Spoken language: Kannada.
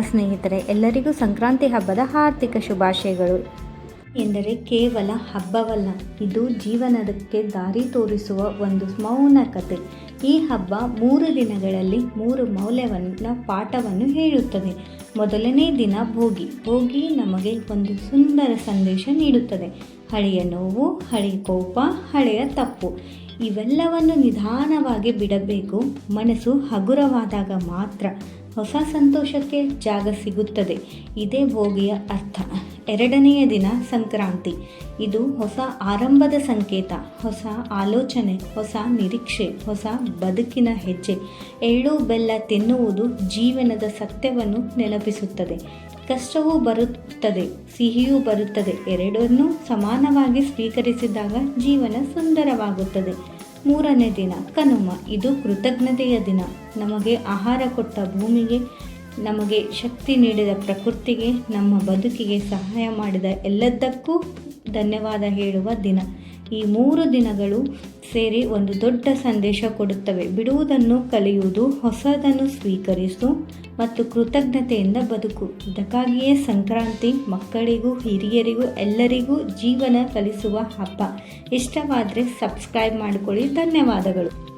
ಸ್ನೇಹಿತರೆ, ಎಲ್ಲರಿಗೂ ಸಂಕ್ರಾಂತಿ ಹಬ್ಬದ ಹಾರ್ದಿಕ ಶುಭಾಶಯಗಳು. ಎಂದರೆ ಕೇವಲ ಹಬ್ಬವಲ್ಲ, ಇದು ಜೀವನಕ್ಕೆ ದಾರಿ ತೋರಿಸುವ ಒಂದು ಮೌನ ಕತೆ. ಈ ಹಬ್ಬ ಮೂರು ದಿನಗಳಲ್ಲಿ ಮೂರು ಮೌಲ್ಯವನ್ನು ಪಾಠವನ್ನು ಹೇಳುತ್ತದೆ. ಮೊದಲನೇ ದಿನ ಭೋಗಿ. ಭೋಗಿ ನಮಗೆ ಒಂದು ಸುಂದರ ಸಂದೇಶ ನೀಡುತ್ತದೆ. ಹಳೆಯ ನೋವು, ಹಳೆಯ ಕೋಪ, ಹಳೆಯ ತಪ್ಪು. ಇವೆಲ್ಲವನ್ನು ನಿಧಾನವಾಗಿ ಬಿಡಬೇಕು. ಮನಸ್ಸು ಹಗುರವಾದಾಗ ಮಾತ್ರ. ಹೊಸ ಸಂತೋಷಕ್ಕೆ ಜಾಗ ಸಿಗುತ್ತದೆ. ಇದೇ ಭೋಗಿಯ ಅರ್ಥ. ಎರಡನೆಯ ದಿನ ಸಂಕ್ರಾಂತಿ. ಇದು ಹೊಸ ಆರಂಭದ ಸಂಕೇತ, ಹೊಸ ಆಲೋಚನೆ, ಹೊಸ ನಿರೀಕ್ಷೆ, ಹೊಸ ಬದುಕಿನ ಹೆಜ್ಜೆ. ಎಳ್ಳು ಬೆಲ್ಲ ತಿನ್ನುವುದು ಜೀವನದ ಸತ್ಯವನ್ನು ನೆನಪಿಸುತ್ತದೆ. ಕಷ್ಟವೂ ಬರುತ್ತದೆ, ಸಿಹಿಯೂ ಬರುತ್ತದೆ. ಎರಡನ್ನೂ ಸಮಾನವಾಗಿ ಸ್ವೀಕರಿಸಿದಾಗ ಜೀವನ ಸುಂದರವಾಗುತ್ತದೆ. ಮೂರನೇ ದಿನ. ಕನುಮ, ಇದು ಕೃತಜ್ಞತೆಯ ದಿನ. ನಮಗೆ ಆಹಾರ ಕೊಟ್ಟ ಭೂಮಿಗೆ, ನಮಗೆ ಶಕ್ತಿ ನೀಡಿದ ಪ್ರಕೃತಿಗೆ, ನಮ್ಮ ಬದುಕಿಗೆ ಸಹಾಯ ಮಾಡಿದ ಎಲ್ಲದಕ್ಕೂ ಧನ್ಯವಾದ ಹೇಳುವ ದಿನ. ಈ ಮೂರು ದಿನಗಳು ಸೇರಿ ಒಂದು ದೊಡ್ಡ ಸಂದೇಶ ಕೊಡುತ್ತವೆ. ಬಿಡುವುದನ್ನು ಕಲಿಯುವುದು ಹೊಸದನ್ನು ಸ್ವೀಕರಿಸು ಮತ್ತು ಕೃತಜ್ಞತೆಯಿಂದ ಬದುಕು. ಇದಕ್ಕಾಗಿಯೇ ಸಂಕ್ರಾಂತಿ ಮಕ್ಕಳಿಗೂ, ಹಿರಿಯರಿಗೂ, ಎಲ್ಲರಿಗೂ ಜೀವನ ಕಲಿಸುವ ಹಬ್ಬ. ಇಷ್ಟವಾದರೆ ಸಬ್ಸ್ಕ್ರೈಬ್ ಮಾಡಿಕೊಳ್ಳಿ. ಧನ್ಯವಾದಗಳು.